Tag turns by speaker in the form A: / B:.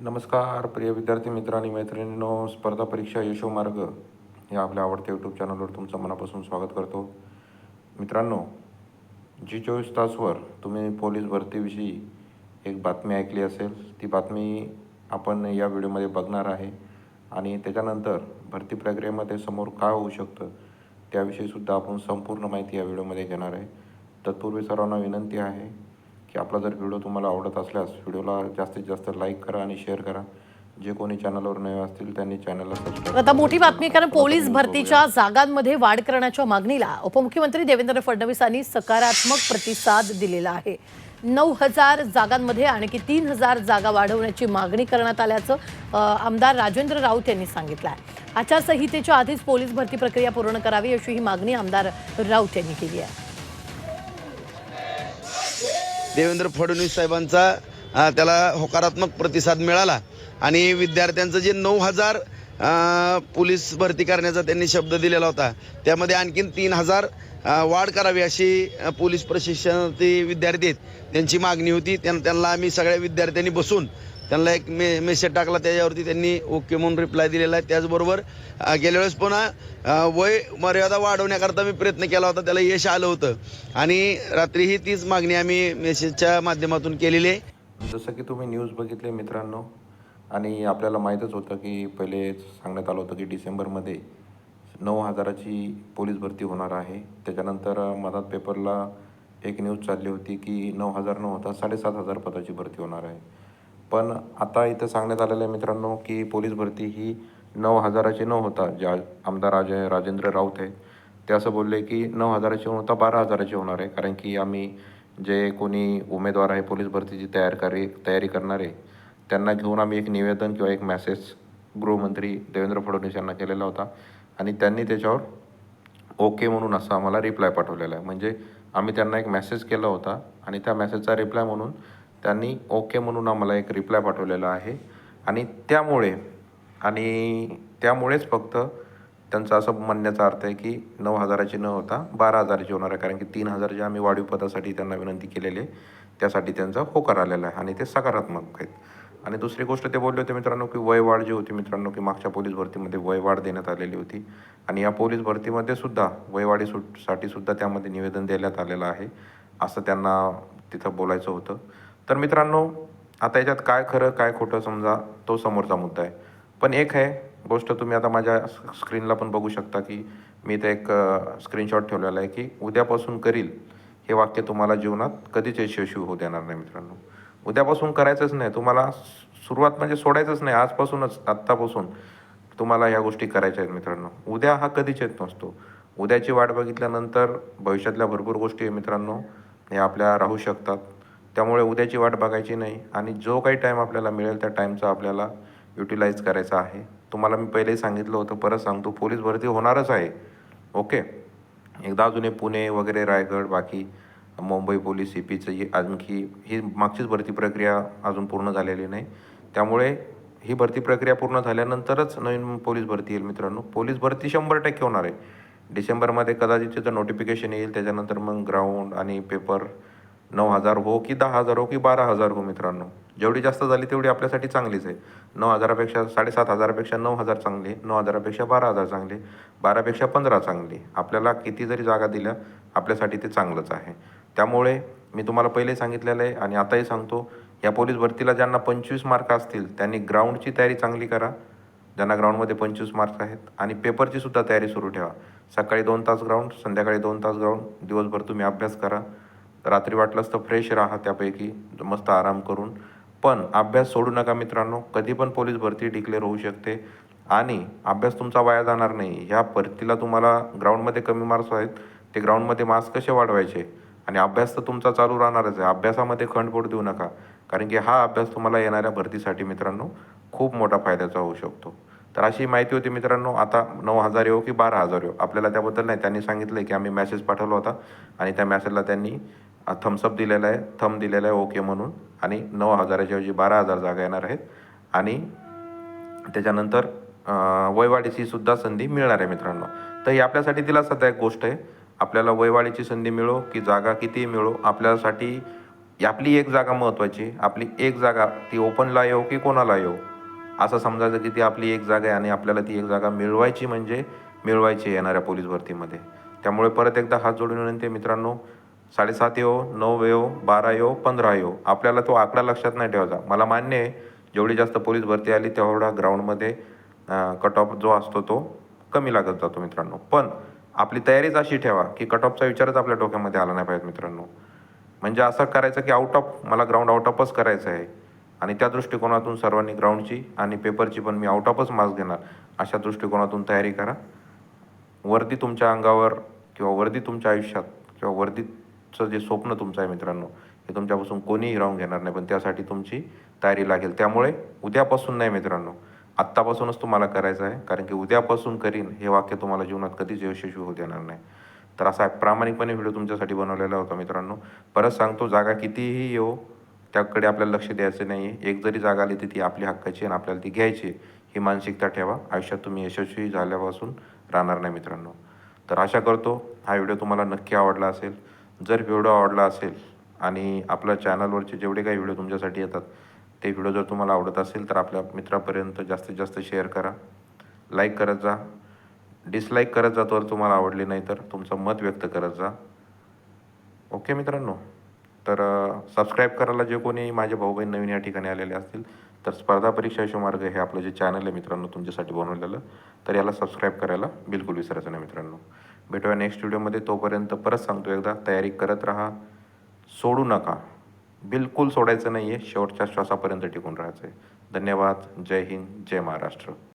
A: नमस्कार प्रिय विद्यार्थी मित्र आणि मैत्रिणींनो स्पर्धा परीक्षा यशोमार्ग या आपल्या आवडत्या यूट्यूब चॅनलवर तुमचं मनापासून स्वागत करतो. मित्रांनो जी चोवीस तासवर तुम्ही पोलीस भरतीविषयी एक बातमी ऐकली असेल ती बातमी आपण या व्हिडिओमध्ये बघणार आहे आणि त्याच्यानंतर भरती प्रक्रियेमध्ये समोर काय होऊ शकतं त्याविषयीसुद्धा आपण संपूर्ण माहिती या व्हिडिओमध्ये घेणार आहे. तत्पूर्वी सर्वांना विनंती आहे की आपला जर व्हिडिओ तुम्हाला आवडत असल्यास व्हिडिओला जास्तीत जास्त लाईक करा आणि शेअर करा. जे कोणी चॅनलवर नवे असतील त्यांनी चॅनलला
B: आता मोठी बातमी कारण पोलीस भरतीच्या जागांमध्ये वाढ करण्याच्या मागणीला उपमुख्यमंत्री देवेंद्र फडणवीसांनी सकारात्मक प्रतिसाद दिलेला आहे. नऊ हजार जागांमध्ये आणखी तीन हजार जागा वाढवण्याची मागणी करण्यात आल्याचं आमदार राजेंद्र राऊत यांनी सांगितलं आहे. आचारसंहितेच्या आधीच पोलीस भरती प्रक्रिया पूर्ण करावी अशी ही मागणी आमदार राऊत यांनी केली आहे.
C: देवेंद्र फडणवीस साहेबांचा त्याला होकारात्मक प्रतिसाद मिळाला. आणि विद्यार्थ्यांचं जे नऊ हजार पोलीस भरती करण्याचा त्यांनी शब्द दिलेला होता त्यामध्ये आणखीन तीन हजार वाढ करावी अशी पोलीस प्रशिक्षणार्थी विद्यार्थी आहेत. त्यांची मागणी होती त्यां- त्यांना आम्ही सगळ्या विद्यार्थ्यांनी बसून त्यांना एक मे मेसेज टाकला त्याच्यावरती त्यांनी ओके म्हणून रिप्लाय दिलेला आहे. त्याचबरोबर गेल्या वेळेस पुन्हा वय मर्यादा वाढवण्याकरता मी प्रयत्न केला होता त्याला यश आलं होतं. आणि रात्रीही तीच मागणी आम्ही मेसेजच्या माध्यमातून केलेली आहे.
A: जसं की तुम्ही न्यूज बघितले मित्रांनो आणि आपल्याला माहीतच होतं की पहिले सांगण्यात आलं होतं की डिसेंबरमध्ये नऊ हजाराची पोलीस भरती होणार आहे. त्याच्यानंतर मधात पेपरला एक न्यूज चालली होती की नऊ हजार न होता साडेसात हजार पदाची भरती होणार आहे. पण आता इथं सांगण्यात आलेलं आहे मित्रांनो की पोलीस भरती ही नऊ हजाराची न होता ज्या आमदार राजे राजेंद्र राऊत आहेत ते असं बोलले की नऊ हजाराची न होता बारा हजाराची होणार आहे कारण की आम्ही जे कोणी उमेदवार आहे पोलीस भरतीची तयार करी तयारी करणारे त्यांना घेऊन आम्ही एक निवेदन किंवा एक मॅसेज गृहमंत्री देवेंद्र फडणवीस यांना केलेला होता आणि त्यांनी त्याच्यावर ओके म्हणून असं आम्हाला रिप्लाय पाठवलेला आहे. म्हणजे आम्ही त्यांना एक मेसेज केला होता आणि त्या मेसेजचा रिप्लाय म्हणून त्यांनी ओके म्हणून आम्हाला एक रिप्लाय पाठवलेला आहे. आणि त्यामुळे आणि त्यामुळेच फक्त त्यांचं असं म्हणण्याचा अर्थ आहे की नऊ हजाराची न होता बारा हजाराची होणार आहे. कारण की तीन हजार जे आम्ही वाढीव पदासाठी त्यांना विनंती केलेली आहे त्यासाठी त्यांचा होकार आलेला आहे. आणि ते सकारात्मक आहेत. आणि दुसरी गोष्ट ते बोलले होते मित्रांनो की वयवाढ जी होती मित्रांनो की मागच्या पोलीस भरतीमध्ये वयवाढ देण्यात आलेली होती. आणि या पोलीस भरतीमध्ये सुद्धा वयवाढी सुटसाठी सुद्धा त्यामध्ये निवेदन देण्यात आलेलं आहे. असं त्यांना तिथं बोलायचं होतं. तर मित्रांनो आता याच्यात काय खरं काय खोटं समजा तो समोरचा मुद्दा आहे. पण एक आहे गोष्ट तुम्ही आता माझ्या स्क्रीनला पण बघू शकता की मी ते एक स्क्रीनशॉट ठेवलेला आहे की उद्यापासून करील हे वाक्य तुम्हाला जीवनात कधीच यशस्वी होऊ देणार नाही मित्रांनो. उद्यापासून करायचंच नाही तुम्हाला सुरुवात म्हणजे सोडायचंच नाही आजपासूनच आत्तापासून तुम्हाला ह्या गोष्टी करायच्या आहेत मित्रांनो. उद्या हा कधीच येत नसतो. उद्याची वाट बघितल्यानंतर भविष्यातल्या भरपूर गोष्टी आहे मित्रांनो हे आपल्या राहू शकतात. त्यामुळे उद्याची वाट बघायची नाही आणि जो काही टाईम आपल्याला मिळेल त्या टाईमचा आपल्याला युटिलाइज करायचा आहे. तुम्हाला मी पहिलेही सांगितलं होतं परत सांगतो पोलीस भरती होणारच आहे. ओके एकदा अजून पुणे वगैरे रायगड बाकी मुंबई पोलीस सी पीचं ही आणखी ही मागचीच भरती प्रक्रिया अजून पूर्ण झालेली नाही. त्यामुळे ही भरती प्रक्रिया पूर्ण झाल्यानंतरच नवीन पोलीस भरती येईल मित्रांनो. पोलीस भरती शंभर टक्के होणार आहे. डिसेंबरमध्ये कदाचित त्याचं नोटिफिकेशन येईल त्याच्यानंतर मग ग्राउंड आणि पेपर नऊ हजार हो की दहा हजार हो की बारा हजार हो मित्रांनो. जेवढी जास्त झाली तेवढी आपल्यासाठी चांगलीच आहे. नऊ हजारापेक्षा साडेसात हजारापेक्षा नऊ हजार चांगले नऊ हजारापेक्षा बारा हजार चांगले बारापेक्षा पंधरा चांगली. आपल्याला किती जरी जागा दिल्या आपल्यासाठी ते चांगलंच आहे. त्यामुळे मी तुम्हाला पहिले सांगितलेलं आहे आणि आताही सांगतो या पोलीस भरतीला ज्यांना पंचवीस मार्क असतील त्यांनी ग्राउंडची तयारी चांगली करा. ज्यांना ग्राउंडमध्ये पंचवीस मार्क्स आहेत आणि पेपरची सुद्धा तयारी सुरू ठेवा. सकाळी दोन तास ग्राउंड संध्याकाळी दोन तास ग्राउंड दिवसभर तुम्ही अभ्यास करा. रात्री वाटलंच तर फ्रेश राहा त्यापैकी मस्त आराम करून. पण अभ्यास सोडू नका मित्रांनो कधी पण पोलीस भरती डिक्लेअर होऊ शकते. आणि अभ्यास तुमचा वाया जाणार नाही. ह्या भरतीला तुम्हाला ग्राउंडमध्ये कमी मार्क्स आहेत. ते ग्राउंडमध्ये मार्क्स कसे वाढवायचे? आणि अभ्यास तर तुमचा चालू राहणारच आहे. अभ्यासामध्ये खंडपोट देऊ नका. कारण की हा अभ्यास तुम्हाला येणाऱ्या भरतीसाठी मित्रांनो खूप मोठा फायद्याचा होऊ शकतो. तर अशी माहिती होती मित्रांनो आता नऊ हजार येऊ की बारा हजार येऊ? आपल्याला त्याबद्दल नाही. त्यांनी सांगितलं की आम्ही मॅसेज पाठवला होता. आणि त्या मॅसेजला त्यांनी थम्सअप दिलेला आहे थम दिलेला आहे ओके म्हणून. आणि नऊ हजाराच्या ऐवजी बारा हजार जागा येणार आहेत. आणि त्याच्यानंतर अं, वयवाढीची सुद्धा संधी मिळणार आहे मित्रांनो. तर ही आपल्यासाठी दिलासादायक गोष्ट आहे. आपल्याला वयवाढीची संधी मिळो की जागा किती मिळो आपल्यासाठी आपली एक जागा महत्त्वाची आपली एक जागा ती ओपनला येऊ की कोणाला येऊ असं समजायचं की ती आपली एक जागा आहे आणि आपल्याला ती एक जागा मिळवायची म्हणजे मिळवायची येणाऱ्या पोलीस भरतीमध्ये. त्यामुळे परत एकदा हात जोडून विनंती आहे मित्रांनो साडेसात येऊ नऊ येऊ बारा येऊ पंधरा येऊ आपल्याला तो आकडा लक्षात नाही ठेवायचा. मला मान्य आहे जेवढी जास्त पोलीस भरती आली तेवढा ग्राउंडमध्ये कट ऑफ जो असतो तो कमी लागत जातो मित्रांनो. पण आपली तयारीच अशी ठेवा की कट ऑफचा विचारच आपल्या डोक्यामध्ये आला नाही पाहिजे मित्रांनो. म्हणजे असं करायचं की आउट ऑफ मला ग्राउंड आउट ऑफच करायचं आहे. आणि त्या दृष्टिकोनातून सर्वांनी ग्राउंडची आणि पेपरची पण मी आउट ऑफच मार्क्स घेणार. अशा दृष्टिकोनातून तयारी करा. वर्दी तुमच्या अंगावर किंवा वर्दी तुमच्या आयुष्यात किंवा चं जे स्वप्न तुमचं आहे मित्रांनो हे तुमच्यापासून कोणीही हिरावून घेणार नाही. पण त्यासाठी तुमची तयारी लागेल. त्यामुळे उद्यापासून नाही मित्रांनो आत्तापासूनच तुम्हाला करायचं आहे. कारण की उद्यापासून करीन हे वाक्य तुम्हाला जीवनात कधीच यशस्वी होऊ देणार नाही. तर असा प्रामाणिकपणे व्हिडिओ तुमच्यासाठी बनवलेला होता मित्रांनो. परत सांगतो जागा कितीही येऊ त्याकडे आपल्याला लक्ष द्यायचं नाही आहे एक जरी जागा आली तर ती आपली हक्काची आणि आपल्याला ती घ्यायची आहे. ही मानसिकता ठेवा. आयुष्यात तुम्ही यशस्वी झाल्यापासून राहणार नाही मित्रांनो. तर आशा करतो हा व्हिडिओ तुम्हाला नक्की आवडला असेल. जर व्हिडिओ आवडला असेल आणि आपल्या चॅनलवरचे जेवढे काही व्हिडिओ तुमच्यासाठी येतात ते व्हिडिओ जर तुम्हाला आवडत असेल तर आपल्या मित्रापर्यंत जास्तीत जास्त शेअर करा. लाईक करत जा. डिसलाईक करत जा तर तुम्हाला आवडली नाही तर तुमचं मत व्यक्त करत जा. ओके मित्रांनो? तर सबस्क्राईब करायला जे कोणी माझे भाऊ बहीण नवीन या ठिकाणी आलेले असतील तर स्पर्धा परीक्षा यशो मार्ग हे आपलं जे चॅनल आहे मित्रांनो तुमच्यासाठी बनवलेलं तर याला सबस्क्राईब करायला बिलकुल विसरायचं नाही मित्रांनो. भेटूया नेक्स्ट व्हिडिओमध्ये तोपर्यंत परत सांगतो एकदा तयारी करत राहा. सोडू नका. बिलकुल सोडायचं नाही आहे शेवटच्या श्वासापर्यंत टिकून राहायचं आहे धन्यवाद. जय हिंद. जय महाराष्ट्र.